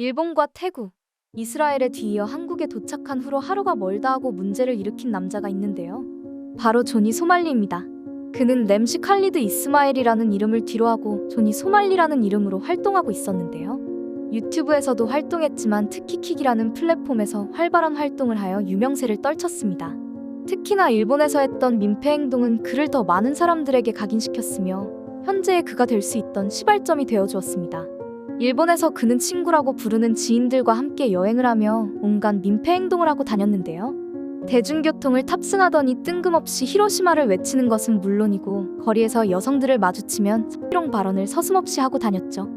일본과 태국, 이스라엘에 뒤이어 한국에 도착한 후로 하루가 멀다 하고 문제를 일으킨 남자가 있는데요. 바로 조니 소말리입니다. 그는 램시 칼리드 이스마엘이라는 이름을 뒤로하고 조니 소말리라는 이름으로 활동하고 있었는데요. 유튜브에서도 활동했지만 특히 킥이라는 플랫폼에서 활발한 활동을 하여 유명세를 떨쳤습니다. 특히나 일본에서 했던 민폐 행동은 그를 더 많은 사람들에게 각인시켰으며 현재의 그가 될 수 있던 시발점이 되어 주었습니다. 일본에서 그는 친구라고 부르는 지인들과 함께 여행을 하며 온갖 민폐 행동을 하고 다녔는데요. 대중교통을 탑승하더니 뜬금없이 히로시마를 외치는 것은 물론이고 거리에서 여성들을 마주치면 성희롱 발언을 서슴없이 하고 다녔죠.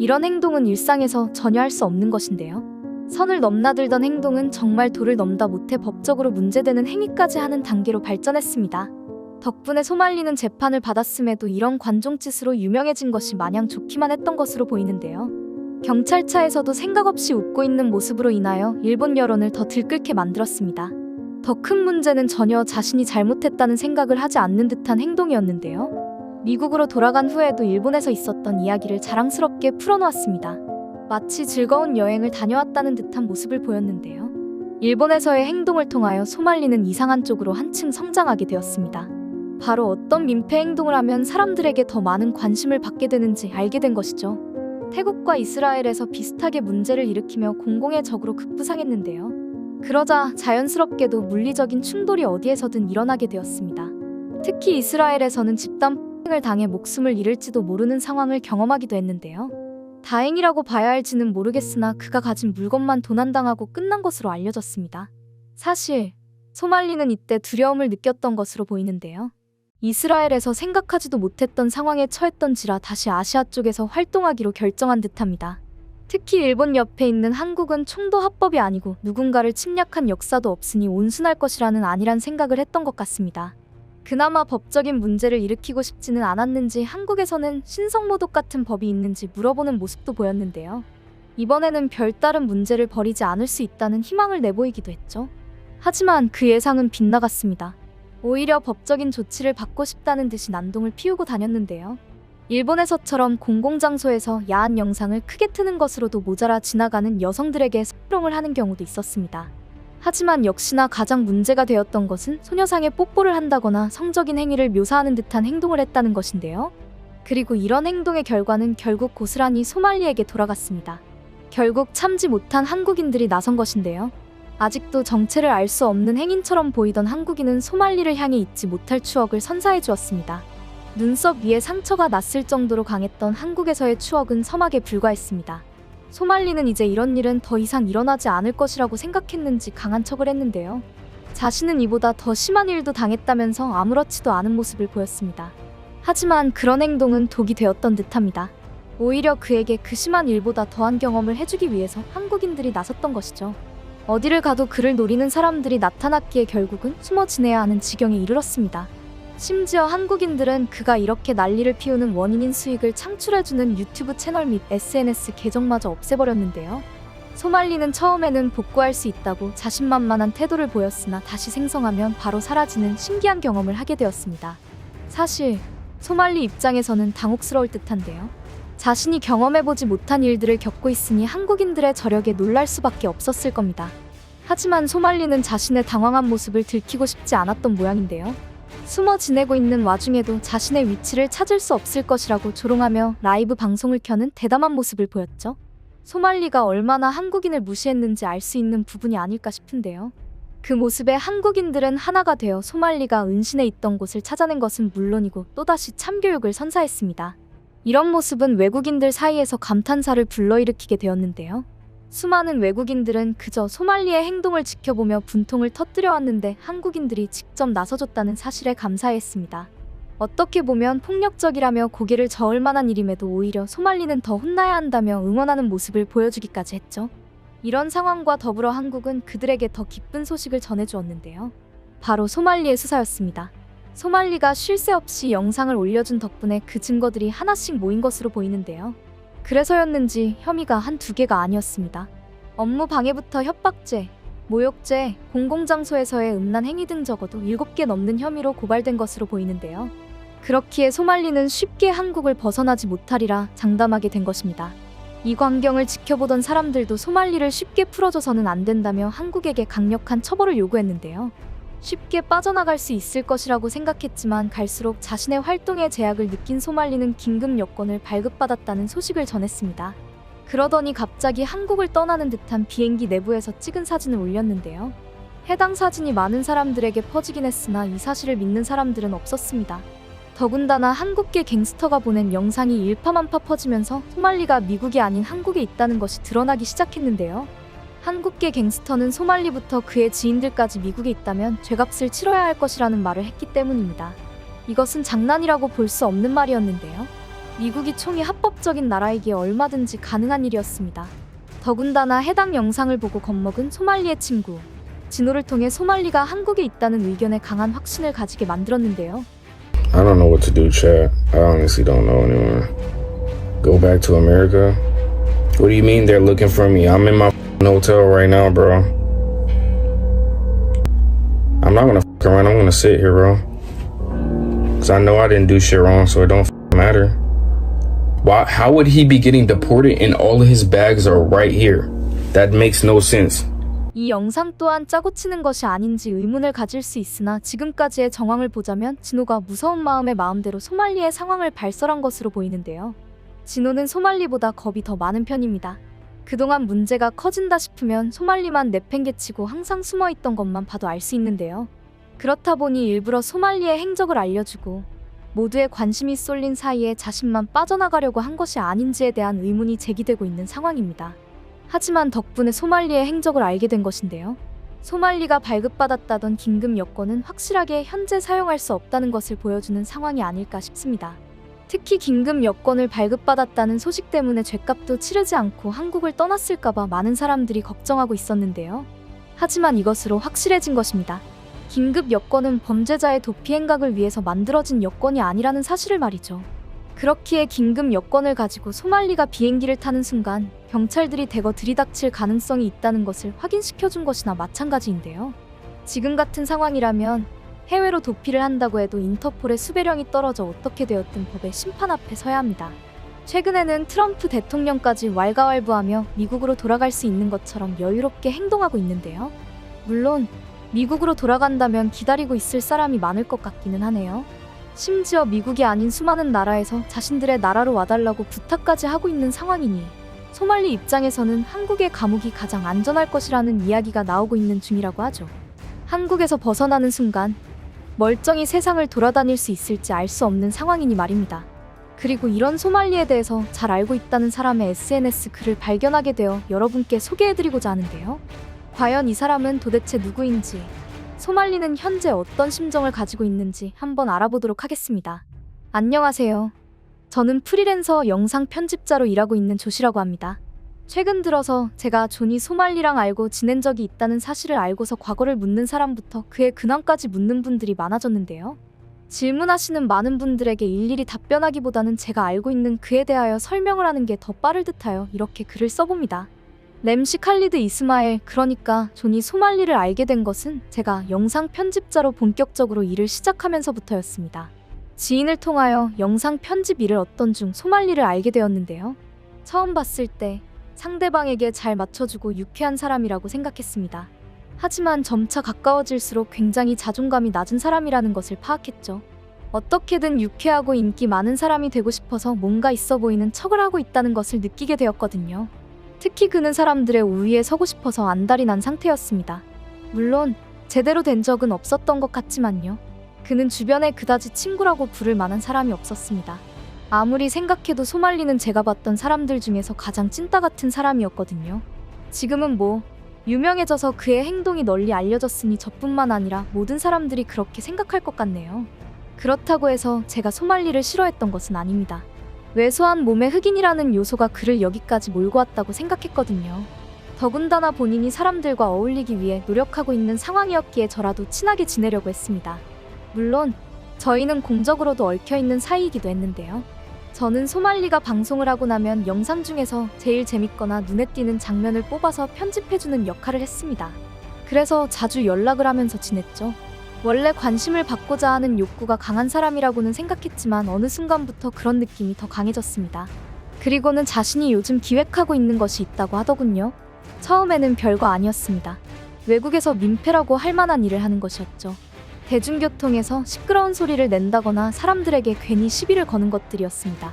이런 행동은 일상에서 전혀 할 수 없는 것인데요. 선을 넘나들던 행동은 정말 도를 넘다 못해 법적으로 문제되는 행위까지 하는 단계로 발전했습니다. 덕분에 소말리는 재판을 받았음에도 이런 관종짓으로 유명해진 것이 마냥 좋기만 했던 것으로 보이는데요. 경찰차에서도 생각 없이 웃고 있는 모습으로 인하여 일본 여론을 더 들끓게 만들었습니다. 더 큰 문제는 전혀 자신이 잘못했다는 생각을 하지 않는 듯한 행동이었는데요. 미국으로 돌아간 후에도 일본에서 있었던 이야기를 자랑스럽게 풀어놓았습니다. 마치 즐거운 여행을 다녀왔다는 듯한 모습을 보였는데요. 일본에서의 행동을 통하여 소말리는 이상한 쪽으로 한층 성장하게 되었습니다. 바로 어떤 민폐 행동을 하면 사람들에게 더 많은 관심을 받게 되는지 알게 된 것이죠. 태국과 이스라엘에서 비슷하게 문제를 일으키며 공공의 적으로 급부상했는데요. 그러자 자연스럽게도 물리적인 충돌이 어디에서든 일어나게 되었습니다. 특히 이스라엘에서는 집단 폭행을 당해 목숨을 잃을지도 모르는 상황을 경험하기도 했는데요. 다행이라고 봐야 할지는 모르겠으나 그가 가진 물건만 도난당하고 끝난 것으로 알려졌습니다. 사실 소말리는 이때 두려움을 느꼈던 것으로 보이는데요. 이스라엘에서 생각하지도 못했던 상황에 처했던지라 다시 아시아 쪽에서 활동하기로 결정한 듯합니다. 특히 일본 옆에 있는 한국은 총도 합법이 아니고 누군가를 침략한 역사도 없으니 온순할 것이라는 아니란 생각을 했던 것 같습니다. 그나마 법적인 문제를 일으키고 싶지는 않았는지 한국에서는 신성모독 같은 법이 있는지 물어보는 모습도 보였는데요. 이번에는 별다른 문제를 벌이지 않을 수 있다는 희망을 내보이기도 했죠. 하지만 그 예상은 빗나갔습니다. 오히려 법적인 조치를 받고 싶다는 듯이 난동을 피우고 다녔는데요. 일본에서처럼 공공장소에서 야한 영상을 크게 트는 것으로도 모자라 지나가는 여성들에게 성희롱을 하는 경우도 있었습니다. 하지만 역시나 가장 문제가 되었던 것은 소녀상에 뽀뽀를 한다거나 성적인 행위를 묘사하는 듯한 행동을 했다는 것인데요. 그리고 이런 행동의 결과는 결국 고스란히 소말리에게 돌아갔습니다. 결국 참지 못한 한국인들이 나선 것인데요. 아직도 정체를 알 수 없는 행인처럼 보이던 한국인은 소말리를 향해 잊지 못할 추억을 선사해 주었습니다. 눈썹 위에 상처가 났을 정도로 강했던 한국에서의 추억은 서막에 불과했습니다. 소말리는 이제 이런 일은 더 이상 일어나지 않을 것이라고 생각했는지 강한 척을 했는데요. 자신은 이보다 더 심한 일도 당했다면서 아무렇지도 않은 모습을 보였습니다. 하지만 그런 행동은 독이 되었던 듯합니다. 오히려 그에게 그 심한 일보다 더한 경험을 해주기 위해서 한국인들이 나섰던 것이죠. 어디를 가도 그를 노리는 사람들이 나타났기에 결국은 숨어 지내야 하는 지경에 이르렀습니다. 심지어 한국인들은 그가 이렇게 난리를 피우는 원인인 수익을 창출해주는 유튜브 채널 및 SNS 계정마저 없애버렸는데요. 소말리는 처음에는 복구할 수 있다고 자신만만한 태도를 보였으나 다시 생성하면 바로 사라지는 신기한 경험을 하게 되었습니다. 사실 소말리 입장에서는 당혹스러울 듯한데요. 자신이 경험해보지 못한 일들을 겪고 있으니 한국인들의 저력에 놀랄 수밖에 없었을 겁니다. 하지만 소말리는 자신의 당황한 모습을 들키고 싶지 않았던 모양인데요. 숨어 지내고 있는 와중에도 자신의 위치를 찾을 수 없을 것이라고 조롱하며 라이브 방송을 켜는 대담한 모습을 보였죠. 소말리가 얼마나 한국인을 무시했는지 알 수 있는 부분이 아닐까 싶은데요. 그 모습에 한국인들은 하나가 되어 소말리가 은신해 있던 곳을 찾아낸 것은 물론이고 또다시 참교육을 선사했습니다. 이런 모습은 외국인들 사이에서 감탄사를 불러일으키게 되었는데요. 수많은 외국인들은 그저 소말리의 행동을 지켜보며 분통을 터뜨려 왔는데 한국인들이 직접 나서줬다는 사실에 감사했습니다. 어떻게 보면 폭력적이라며 고개를 저을 만한 일임에도 오히려 소말리는 더 혼나야 한다며 응원하는 모습을 보여주기까지 했죠. 이런 상황과 더불어 한국은 그들에게 더 기쁜 소식을 전해주었는데요. 바로 소말리의 수사였습니다. 소말리가 쉴 새 없이 영상을 올려준 덕분에 그 증거들이 하나씩 모인 것으로 보이는데요. 그래서였는지 혐의가 한두 개가 아니었습니다. 업무 방해부터 협박죄, 모욕죄, 공공장소에서의 음란 행위 등 적어도 7개 넘는 혐의로 고발된 것으로 보이는데요. 그렇기에 소말리는 쉽게 한국을 벗어나지 못하리라 장담하게 된 것입니다. 이 광경을 지켜보던 사람들도 소말리를 쉽게 풀어줘서는 안 된다며 한국에게 강력한 처벌을 요구했는데요. 쉽게 빠져나갈 수 있을 것이라고 생각했지만 갈수록 자신의 활동에 제약을 느낀 소말리는 긴급 여권을 발급받았다는 소식을 전했습니다. 그러더니 갑자기 한국을 떠나는 듯한 비행기 내부에서 찍은 사진을 올렸는데요. 해당 사진이 많은 사람들에게 퍼지긴 했으나 이 사실을 믿는 사람들은 없었습니다. 더군다나 한국계 갱스터가 보낸 영상이 일파만파 퍼지면서 소말리가 미국이 아닌 한국에 있다는 것이 드러나기 시작했는데요. 한국계 갱스터는 소말리부터 그의 지인들까지 미국에 있다면 죄값을 치러야 할 것이라는 말을 했기 때문입니다. 이것은 장난이라고 볼 수 없는 말이었는데요. 미국이 총이 합법적인 나라이기에 얼마든지 가능한 일이었습니다. 더군다나 해당 영상을 보고 겁먹은 소말리의 친구 진호를 통해 소말리가 한국에 있다는 의견에 강한 확신을 가지게 만들었는데요. I don't know what to do, Chad. I honestly don't know anymore. Go back to America? What do you mean they're looking for me? I'm in my f***ing hotel right now, bro. I'm not gonna f- around. I'm gonna sit here, bro. Cause I know I didn't do shit wrong, so it don't matter. Why? How would he be getting deported and all of his bags are right here? That makes no sense. 이 영상 또한 짜고 치는 것이 아닌지 의문을 가질 수 있으나 지금까지의 정황을 보자면 진호가 무서운 마음에 마음대로 소말리의 상황을 발설한 것으로 보이는데요. 진호는 소말리보다 겁이 더 많은 편입니다. 그동안 문제가 커진다 싶으면 소말리만 내팽개치고 항상 숨어 있던 것만 봐도 알 수 있는데요. 그렇다 보니 일부러 소말리의 행적을 알려주고 모두의 관심이 쏠린 사이에 자신만 빠져나가려고 한 것이 아닌지에 대한 의문이 제기되고 있는 상황입니다. 하지만 덕분에 소말리의 행적을 알게 된 것인데요. 소말리가 발급받았다던 긴급 여권은 확실하게 현재 사용할 수 없다는 것을 보여주는 상황이 아닐까 싶습니다. 특히 긴급 여권을 발급받았다는 소식 때문에 죗값도 치르지 않고 한국을 떠났을까봐 많은 사람들이 걱정하고 있었는데요. 하지만 이것으로 확실해진 것입니다. 긴급 여권은 범죄자의 도피 행각을 위해서 만들어진 여권이 아니라는 사실을 말이죠. 그렇기에 긴급 여권을 가지고 소말리가 비행기를 타는 순간 경찰들이 대거 들이닥칠 가능성이 있다는 것을 확인시켜준 것이나 마찬가지인데요. 지금 같은 상황이라면 해외로 도피를 한다고 해도 인터폴의 수배령이 떨어져 어떻게 되었든 법의 심판 앞에 서야 합니다. 최근에는 트럼프 대통령까지 왈가왈부하며 미국으로 돌아갈 수 있는 것처럼 여유롭게 행동하고 있는데요. 물론 미국으로 돌아간다면 기다리고 있을 사람이 많을 것 같기는 하네요. 심지어 미국이 아닌 수많은 나라에서 자신들의 나라로 와달라고 부탁까지 하고 있는 상황이니 소말리 입장에서는 한국의 감옥이 가장 안전할 것이라는 이야기가 나오고 있는 중이라고 하죠. 한국에서 벗어나는 순간 멀쩡히 세상을 돌아다닐 수 있을지 알 수 없는 상황이니 말입니다. 그리고 이런 소말리에 대해서 잘 알고 있다는 사람의 SNS 글을 발견하게 되어 여러분께 소개해드리고자 하는데요. 과연 이 사람은 도대체 누구인지, 소말리는 현재 어떤 심정을 가지고 있는지 한번 알아보도록 하겠습니다. 안녕하세요. 저는 프리랜서 영상 편집자로 일하고 있는 조시라고 합니다. 최근 들어서 제가 존이 소말리랑 알고 지낸 적이 있다는 사실을 알고서 과거를 묻는 사람부터 그의 근황까지 묻는 분들이 많아졌는데요. 질문하시는 많은 분들에게 일일이 답변하기보다는 제가 알고 있는 그에 대하여 설명을 하는 게 더 빠를 듯하여 이렇게 글을 써봅니다. 램시 칼리드 이스마엘 그러니까 존이 소말리를 알게 된 것은 제가 영상 편집자로 본격적으로 일을 시작하면서부터였습니다. 지인을 통하여 영상 편집 일을 얻던 중 소말리를 알게 되었는데요. 처음 봤을 때 상대방에게 잘 맞춰주고 유쾌한 사람이라고 생각했습니다. 하지만 점차 가까워질수록 굉장히 자존감이 낮은 사람이라는 것을 파악했죠. 어떻게든 유쾌하고 인기 많은 사람이 되고 싶어서 뭔가 있어 보이는 척을 하고 있다는 것을 느끼게 되었거든요. 특히 그는 사람들의 우위에 서고 싶어서 안달이 난 상태였습니다. 물론 제대로 된 적은 없었던 것 같지만요. 그는 주변에 그다지 친구라고 부를 만한 사람이 없었습니다. 아무리 생각해도 소말리는 제가 봤던 사람들 중에서 가장 찐따 같은 사람이었거든요. 지금은 뭐 유명해져서 그의 행동이 널리 알려졌으니 저뿐만 아니라 모든 사람들이 그렇게 생각할 것 같네요. 그렇다고 해서 제가 소말리를 싫어했던 것은 아닙니다. 왜소한 몸의 흑인이라는 요소가 그를 여기까지 몰고 왔다고 생각했거든요. 더군다나 본인이 사람들과 어울리기 위해 노력하고 있는 상황이었기에 저라도 친하게 지내려고 했습니다. 물론 저희는 공적으로도 얽혀 있는 사이이기도 했는데요. 저는 소말리가 방송을 하고 나면 영상 중에서 제일 재밌거나 눈에 띄는 장면을 뽑아서 편집해주는 역할을 했습니다. 그래서 자주 연락을 하면서 지냈죠. 원래 관심을 받고자 하는 욕구가 강한 사람이라고는 생각했지만 어느 순간부터 그런 느낌이 더 강해졌습니다. 그리고는 자신이 요즘 기획하고 있는 것이 있다고 하더군요. 처음에는 별거 아니었습니다. 외국에서 민폐라고 할 만한 일을 하는 것이었죠. 대중교통에서 시끄러운 소리를 낸다거나 사람들에게 괜히 시비를 거는 것들이었습니다.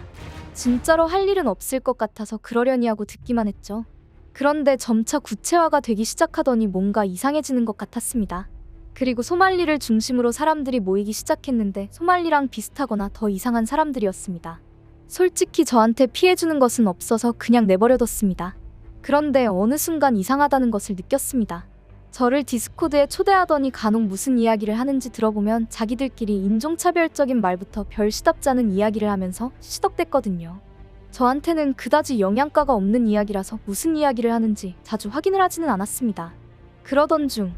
진짜로 할 일은 없을 것 같아서 그러려니 하고 듣기만 했죠. 그런데 점차 구체화가 되기 시작하더니 뭔가 이상해지는 것 같았습니다. 그리고 소말리를 중심으로 사람들이 모이기 시작했는데 소말리랑 비슷하거나 더 이상한 사람들이었습니다. 솔직히 저한테 피해주는 것은 없어서 그냥 내버려뒀습니다. 그런데 어느 순간 이상하다는 것을 느꼈습니다. 저를 디스코드에 초대하더니 간혹 무슨 이야기를 하는지 들어보면 자기들끼리 인종차별적인 말부터 별 시답잖은 이야기를 하면서 시덕댔거든요. 저한테는 그다지 영양가가 없는 이야기라서 무슨 이야기를 하는지 자주 확인을 하지는 않았습니다. 그러던 중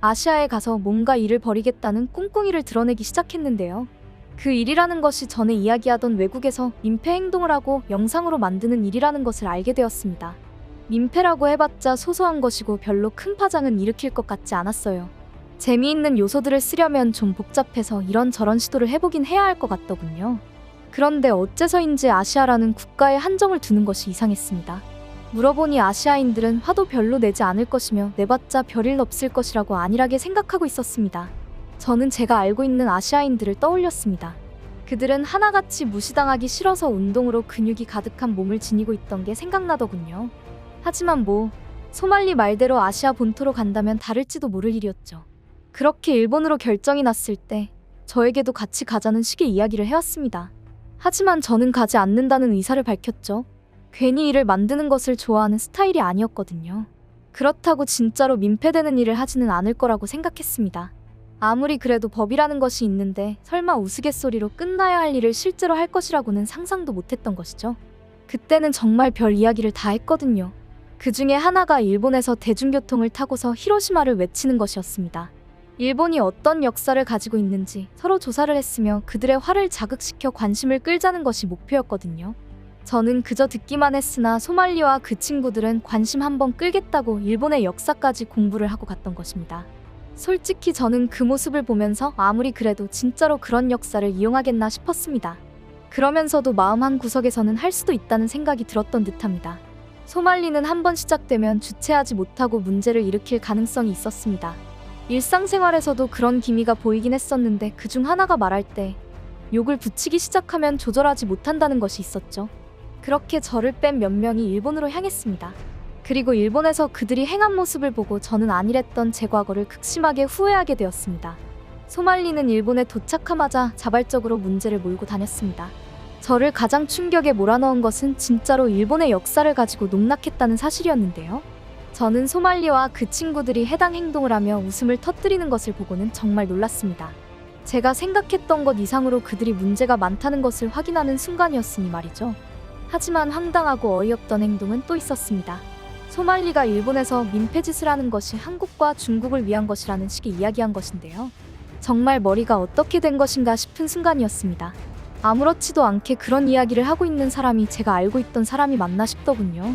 아시아에 가서 뭔가 일을 벌이겠다는 꿍꿍이를 드러내기 시작했는데요. 그 일이라는 것이 전에 이야기하던 외국에서 민폐 행동을 하고 영상으로 만드는 일이라는 것을 알게 되었습니다. 민폐라고 해봤자 소소한 것이고 별로 큰 파장은 일으킬 것 같지 않았어요. 재미있는 요소들을 쓰려면 좀 복잡해서 이런저런 시도를 해보긴 해야 할 것 같더군요. 그런데 어째서인지 아시아라는 국가에 한정을 두는 것이 이상했습니다. 물어보니 아시아인들은 화도 별로 내지 않을 것이며 내봤자 별일 없을 것이라고 안일하게 생각하고 있었습니다. 저는 제가 알고 있는 아시아인들을 떠올렸습니다. 그들은 하나같이 무시당하기 싫어서 운동으로 근육이 가득한 몸을 지니고 있던 게 생각나더군요. 하지만 뭐 소말리 말대로 아시아 본토로 간다면 다를지도 모를 일이었죠. 그렇게 일본으로 결정이 났을 때 저에게도 같이 가자는 식의 이야기를 해왔습니다. 하지만 저는 가지 않는다는 의사를 밝혔죠. 괜히 일을 만드는 것을 좋아하는 스타일이 아니었거든요. 그렇다고 진짜로 민폐되는 일을 하지는 않을 거라고 생각했습니다. 아무리 그래도 법이라는 것이 있는데 설마 우스갯소리로 끝나야 할 일을 실제로 할 것이라고는 상상도 못했던 것이죠. 그때는 정말 별 이야기를 다 했거든요. 그 중에 하나가 일본에서 대중교통을 타고서 히로시마를 외치는 것이었습니다. 일본이 어떤 역사를 가지고 있는지 서로 조사를 했으며 그들의 화를 자극시켜 관심을 끌자는 것이 목표였거든요. 저는 그저 듣기만 했으나 소말리와 그 친구들은 관심 한번 끌겠다고 일본의 역사까지 공부를 하고 갔던 것입니다. 솔직히 저는 그 모습을 보면서 아무리 그래도 진짜로 그런 역사를 이용하겠나 싶었습니다. 그러면서도 마음 한 구석에서는 할 수도 있다는 생각이 들었던 듯합니다. 소말리는 한 번 시작되면 주체하지 못하고 문제를 일으킬 가능성이 있었습니다. 일상생활에서도 그런 기미가 보이긴 했었는데 그중 하나가 말할 때 욕을 붙이기 시작하면 조절하지 못한다는 것이 있었죠. 그렇게 저를 뺀 몇 명이 일본으로 향했습니다. 그리고 일본에서 그들이 행한 모습을 보고 저는 안일했던 제 과거를 극심하게 후회하게 되었습니다. 소말리는 일본에 도착하마자 자발적으로 문제를 몰고 다녔습니다. 저를 가장 충격에 몰아넣은 것은 진짜로 일본의 역사를 가지고 농락했다는 사실이었는데요. 저는 소말리와 그 친구들이 해당 행동을 하며 웃음을 터뜨리는 것을 보고는 정말 놀랐습니다. 제가 생각했던 것 이상으로 그들이 문제가 많다는 것을 확인하는 순간이었으니 말이죠. 하지만 황당하고 어이없던 행동은 또 있었습니다. 소말리가 일본에서 민폐짓을 하는 것이 한국과 중국을 위한 것이라는 식의 이야기한 것인데요. 정말 머리가 어떻게 된 것인가 싶은 순간이었습니다. 아무렇지도 않게 그런 이야기를 하고 있는 사람이 제가 알고 있던 사람이 맞나 싶더군요.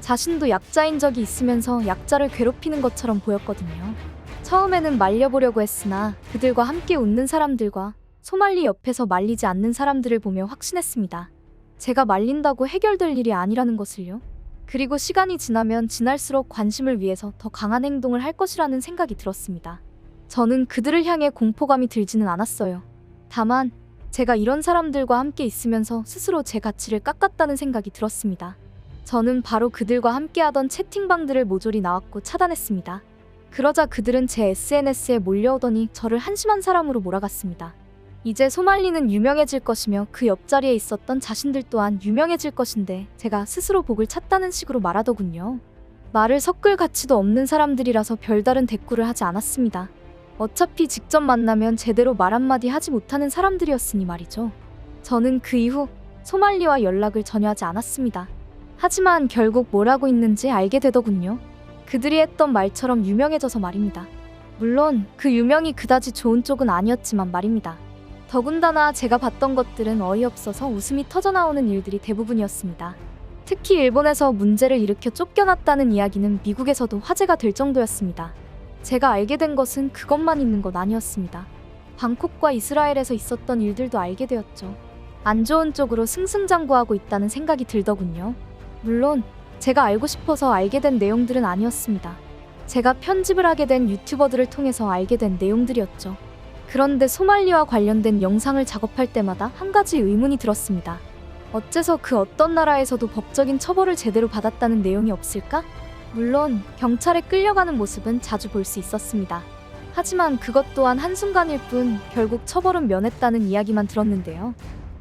자신도 약자인 적이 있으면서 약자를 괴롭히는 것처럼 보였거든요. 처음에는 말려보려고 했으나 그들과 함께 웃는 사람들과 소말리 옆에서 말리지 않는 사람들을 보며 확신했습니다. 제가 말린다고 해결될 일이 아니라는 것을요. 그리고 시간이 지나면 지날수록 관심을 위해서 더 강한 행동을 할 것이라는 생각이 들었습니다. 저는 그들을 향해 공포감이 들지는 않았어요. 다만 제가 이런 사람들과 함께 있으면서 스스로 제 가치를 깎았다는 생각이 들었습니다. 저는 바로 그들과 함께하던 채팅방들을 모조리 나왔고 차단했습니다. 그러자 그들은 제 SNS에 몰려오더니 저를 한심한 사람으로 몰아갔습니다. 이제 소말리는 유명해질 것이며 그 옆자리에 있었던 자신들 또한 유명해질 것인데 제가 스스로 복을 찾다는 식으로 말하더군요. 말을 섞을 가치도 없는 사람들이라서 별다른 대꾸를 하지 않았습니다. 어차피 직접 만나면 제대로 말 한마디 하지 못하는 사람들이었으니 말이죠. 저는 그 이후 소말리와 연락을 전혀 하지 않았습니다. 하지만 결국 뭘 하고 있는지 알게 되더군요. 그들이 했던 말처럼 유명해져서 말입니다. 물론 그 유명이 그다지 좋은 쪽은 아니었지만 말입니다. 더군다나 제가 봤던 것들은 어이없어서 웃음이 터져나오는 일들이 대부분이었습니다. 특히 일본에서 문제를 일으켜 쫓겨났다는 이야기는 미국에서도 화제가 될 정도였습니다. 제가 알게 된 것은 그것만 있는 것 아니었습니다. 방콕과 이스라엘에서 있었던 일들도 알게 되었죠. 안 좋은 쪽으로 승승장구하고 있다는 생각이 들더군요. 물론 제가 알고 싶어서 알게 된 내용들은 아니었습니다. 제가 편집을 하게 된 유튜버들을 통해서 알게 된 내용들이었죠. 그런데 소말리와 관련된 영상을 작업할 때마다 한 가지 의문이 들었습니다. 어째서 그 어떤 나라에서도 법적인 처벌을 제대로 받았다는 내용이 없을까? 물론 경찰에 끌려가는 모습은 자주 볼 수 있었습니다. 하지만 그것 또한 한순간일 뿐 결국 처벌은 면했다는 이야기만 들었는데요.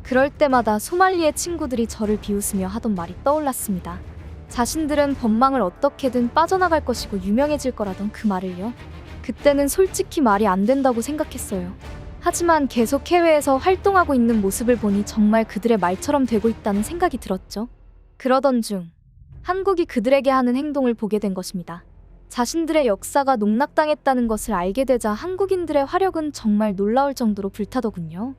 그럴 때마다 소말리의 친구들이 저를 비웃으며 하던 말이 떠올랐습니다. 자신들은 법망을 어떻게든 빠져나갈 것이고 유명해질 거라던 그 말을요. 그때는 솔직히 말이 안 된다고 생각했어요. 하지만 계속 해외에서 활동하고 있는 모습을 보니 정말 그들의 말처럼 되고 있다는 생각이 들었죠. 그러던 중 한국이 그들에게 하는 행동을 보게 된 것입니다. 자신들의 역사가 농락당했다는 것을 알게 되자 한국인들의 화력은 정말 놀라울 정도로 불타더군요.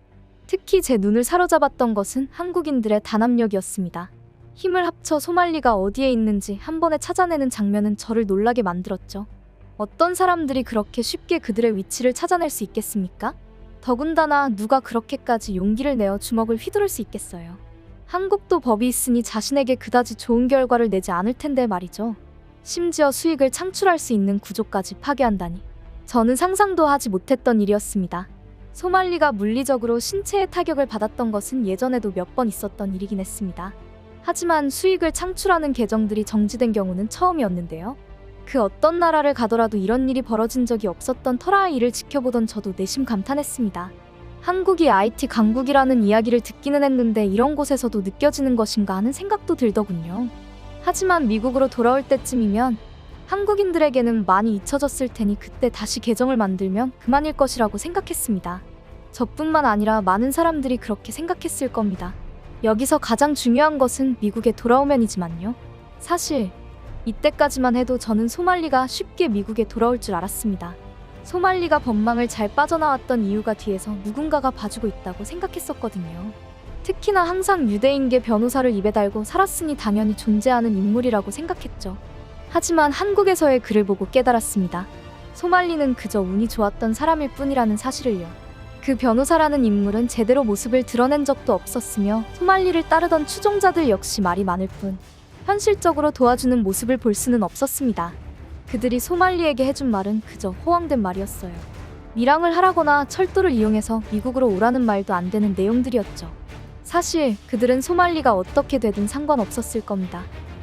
특히 제 눈을 사로잡았던 것은 한국인들의 단합력이었습니다. 힘을 합쳐 소말리가 어디에 있는지 한 번에 찾아내는 장면은 저를 놀라게 만들었죠. 어떤 사람들이 그렇게 쉽게 그들의 위치를 찾아낼 수 있겠습니까? 더군다나 누가 그렇게까지 용기를 내어 주먹을 휘두를 수 있겠어요. 한국도 법이 있으니 자신에게 그다지 좋은 결과를 내지 않을 텐데 말이죠. 심지어 수익을 창출할 수 있는 구조까지 파괴한다니. 저는 상상도 하지 못했던 일이었습니다. 소말리가 물리적으로 신체에 타격을 받았던 것은 예전에도 몇 번 있었던 일이긴 했습니다. 하지만 수익을 창출하는 계정들이 정지된 경우는 처음이었는데요. 그 어떤 나라를 가더라도 이런 일이 벌어진 적이 없었던 터라의 일을 지켜보던 저도 내심 감탄했습니다. 한국이 IT 강국이라는 이야기를 듣기는 했는데 이런 곳에서도 느껴지는 것인가 하는 생각도 들더군요. 하지만 미국으로 돌아올 때쯤이면 한국인들에게는 많이 잊혀졌을 테니 그때 다시 계정을 만들면 그만일 것이라고 생각했습니다. 저뿐만 아니라 많은 사람들이 그렇게 생각했을 겁니다. 여기서 가장 중요한 것은 미국에 돌아오면이지만요. 사실 이때까지만 해도 저는 소말리가 쉽게 미국에 돌아올 줄 알았습니다. 소말리가 법망을 잘 빠져나왔던 이유가 뒤에서 누군가가 봐주고 있다고 생각했었거든요. 특히나 항상 유대인계 변호사를 입에 달고 살았으니 당연히 존재하는 인물이라고 생각했죠. 하지만 한국에서의 글을 보고 깨달았습니다. 소말리는 그저 운이 좋았던 사람일 뿐이라는 사실을요. 그 변호사라는 인물은 제대로 모습을 드러낸 적도 없었으며 소말리를 따르던 추종자들 역시 말이 많을 뿐 현실적으로 도와주는 모습을 볼 수는 없었습니다. 그들이 소말리에게 해준 말은 그저 호황된 말이었어요. 밀항을 하라거나 철도를 이용해서 미국으로 오라는 말도 안 되는 내용들이었죠. 사실 그들은 소말리가 어떻게 되든 상관없었을 겁니다.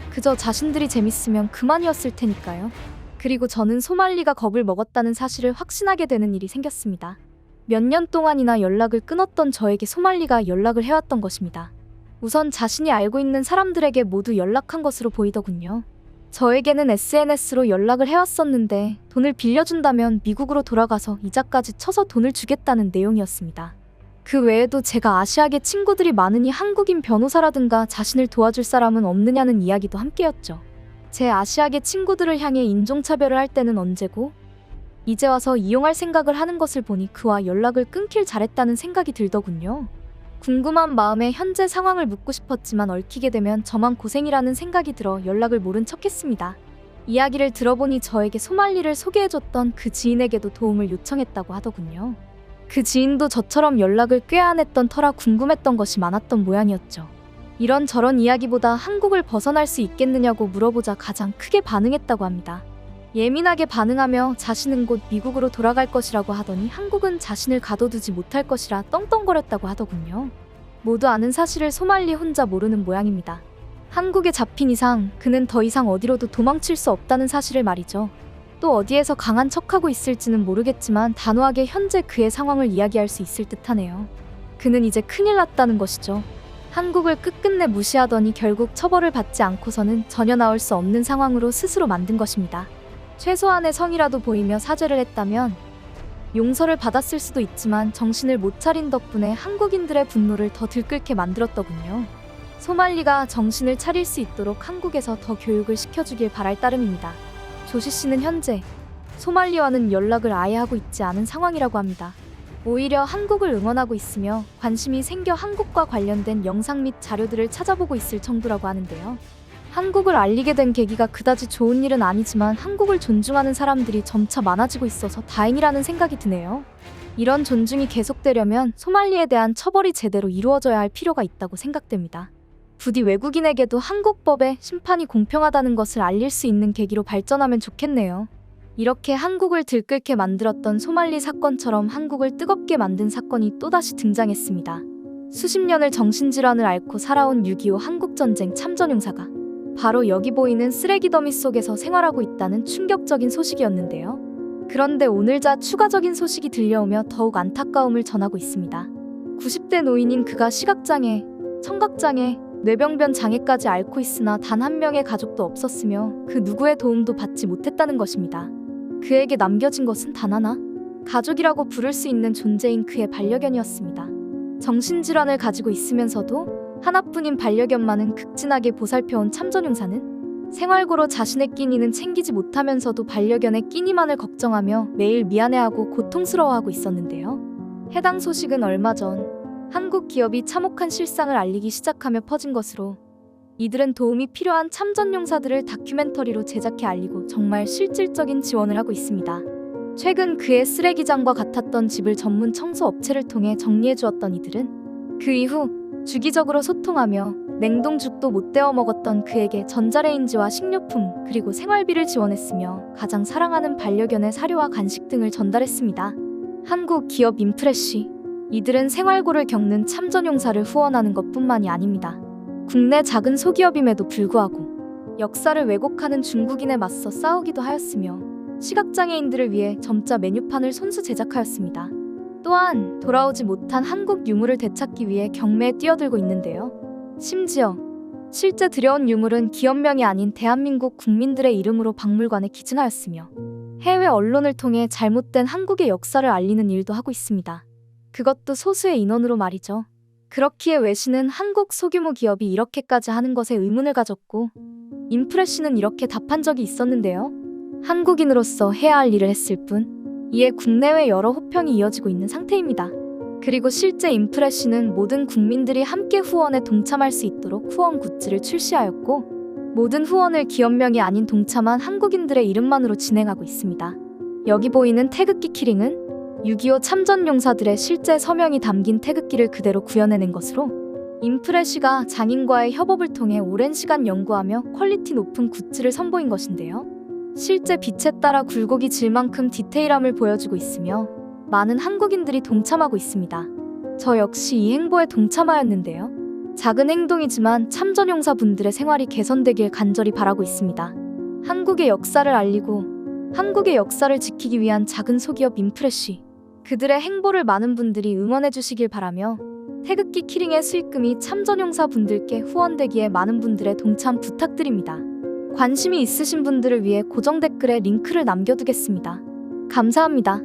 그저 자신들이 재밌으면 그만이었을 테니까요. 그리고 저는 소말리가 겁을 먹었다는 사실을 확신하게 되는 일이 생겼습니다. 몇 년 동안이나 연락을 끊었던 저에게 소말리가 연락을 해왔던 것입니다. 우선 자신이 알고 있는 사람들에게 모두 연락한 것으로 보이더군요. 저에게는 SNS로 연락을 해왔었는데 돈을 빌려준다면 미국으로 돌아가서 이자까지 쳐서 돈을 주겠다는 내용이었습니다. 그 외에도 제가 아시아계 친구들이 많으니 한국인 변호사라든가 자신을 도와줄 사람은 없느냐는 이야기도 함께였죠. 제 아시아계 친구들을 향해 인종차별을 할 때는 언제고 이제 와서 이용할 생각을 하는 것을 보니 그와 연락을 끊길 잘했다는 생각이 들더군요. 궁금한 마음에 현재 상황을 묻고 싶었지만 얽히게 되면 저만 고생이라는 생각이 들어 연락을 모른 척했습니다. 이야기를 들어보니 저에게 소말리를 소개해줬던 그 지인에게도 도움을 요청했다고 하더군요. 그 지인도 저처럼 연락을 꽤 안 했던 터라 궁금했던 것이 많았던 모양이었죠. 이런 저런 이야기보다 한국을 벗어날 수 있겠느냐고 물어보자 가장 크게 반응했다고 합니다. 예민하게 반응하며 자신은 곧 미국으로 돌아갈 것이라고 하더니 한국은 자신을 가둬두지 못할 것이라 떵떵거렸다고 하더군요. 모두 아는 사실을 소말리 혼자 모르는 모양입니다. 한국에 잡힌 이상 그는 더 이상 어디로도 도망칠 수 없다는 사실을 말이죠. 또 어디에서 강한 척하고 있을지는 모르겠지만 단호하게 현재 그의 상황을 이야기할 수 있을 듯하네요. 그는 이제 큰일 났다는 것이죠. 한국을 끝끝내 무시하더니 결국 처벌을 받지 않고서는 전혀 나올 수 없는 상황으로 스스로 만든 것입니다. 최소한의 성이라도 보이며 사죄를 했다면 용서를 받았을 수도 있지만 정신을 못 차린 덕분에 한국인들의 분노를 더 들끓게 만들었더군요. 소말리가 정신을 차릴 수 있도록 한국에서 더 교육을 시켜주길 바랄 따름입니다. 조시 씨는 현재 소말리와는 연락을 아예 하고 있지 않은 상황이라고 합니다. 오히려 한국을 응원하고 있으며 관심이 생겨 한국과 관련된 영상 및 자료들을 찾아보고 있을 정도라고 하는데요. 한국을 알리게 된 계기가 그다지 좋은 일은 아니지만 한국을 존중하는 사람들이 점차 많아지고 있어서 다행이라는 생각이 드네요. 이런 존중이 계속되려면 소말리에 대한 처벌이 제대로 이루어져야 할 필요가 있다고 생각됩니다. 부디 외국인에게도 한국법의 심판이 공평하다는 것을 알릴 수 있는 계기로 발전하면 좋겠네요. 이렇게 한국을 들끓게 만들었던 소말리 사건처럼 한국을 뜨겁게 만든 사건이 또다시 등장했습니다. 수십 년을 정신질환을 앓고 살아온 6.25 한국전쟁 참전용사가 바로 여기 보이는 쓰레기 더미 속에서 생활하고 있다는 충격적인 소식이었는데요. 그런데 오늘자 추가적인 소식이 들려오며 더욱 안타까움을 전하고 있습니다. 90대 노인인 그가 시각장애, 청각장애, 뇌병변 장애까지 앓고 있으나 단 한 명의 가족도 없었으며 그 누구의 도움도 받지 못했다는 것입니다. 그에게 남겨진 것은 단 하나? 가족이라고 부를 수 있는 존재인 그의 반려견이었습니다. 정신질환을 가지고 있으면서도 하나뿐인 반려견만은 극진하게 보살펴온 참전용사는 생활고로 자신의 끼니는 챙기지 못하면서도 반려견의 끼니만을 걱정하며 매일 미안해하고 고통스러워하고 있었는데요. 해당 소식은 얼마 전 한국 기업이 참혹한 실상을 알리기 시작하며 퍼진 것으로 이들은 도움이 필요한 참전용사들을 다큐멘터리로 제작해 알리고 정말 실질적인 지원을 하고 있습니다. 최근 그의 쓰레기장과 같았던 집을 전문 청소 업체를 통해 정리해 주었던 이들은 그 이후 주기적으로 소통하며 냉동죽도 못 데워 먹었던 그에게 전자레인지와 식료품 그리고 생활비를 지원했으며 가장 사랑하는 반려견의 사료와 간식 등을 전달했습니다. 한국 기업 인프레쉬 이들은 생활고를 겪는 참전용사를 후원하는 것뿐만이 아닙니다. 국내 작은 소기업임에도 불구하고 역사를 왜곡하는 중국인에 맞서 싸우기도 하였으며 시각장애인들을 위해 점자 메뉴판을 손수 제작하였습니다. 또한 돌아오지 못한 한국 유물을 되찾기 위해 경매에 뛰어들고 있는데요. 심지어 실제 들여온 유물은 기업명이 아닌 대한민국 국민들의 이름으로 박물관에 기증하였으며 해외 언론을 통해 잘못된 한국의 역사를 알리는 일도 하고 있습니다. 그것도 소수의 인원으로 말이죠. 그렇기에 외신은 한국 소규모 기업이 이렇게까지 하는 것에 의문을 가졌고 인프레쉬는 이렇게 답한 적이 있었는데요. 한국인으로서 해야 할 일을 했을 뿐 이에 국내외 여러 호평이 이어지고 있는 상태입니다. 그리고 실제 인프레쉬는 모든 국민들이 함께 후원에 동참할 수 있도록 후원 굿즈를 출시하였고 모든 후원을 기업명이 아닌 동참한 한국인들의 이름만으로 진행하고 있습니다. 여기 보이는 태극기 키링은 6.25 참전 용사들의 실제 서명이 담긴 태극기를 그대로 구현해낸 것으로 인프레쉬가 장인과의 협업을 통해 오랜 시간 연구하며 퀄리티 높은 굿즈를 선보인 것인데요. 실제 빛에 따라 굴곡이 질 만큼 디테일함을 보여주고 있으며 많은 한국인들이 동참하고 있습니다. 저 역시 이 행보에 동참하였는데요. 작은 행동이지만 참전용사분들의 생활이 개선되길 간절히 바라고 있습니다. 한국의 역사를 알리고 한국의 역사를 지키기 위한 작은 소기업 인프레쉬 그들의 행보를 많은 분들이 응원해 주시길 바라며 태극기 키링의 수익금이 참전용사 분들께 후원되기에 많은 분들의 동참 부탁드립니다. 관심이 있으신 분들을 위해 고정 댓글에 링크를 남겨두겠습니다. 감사합니다.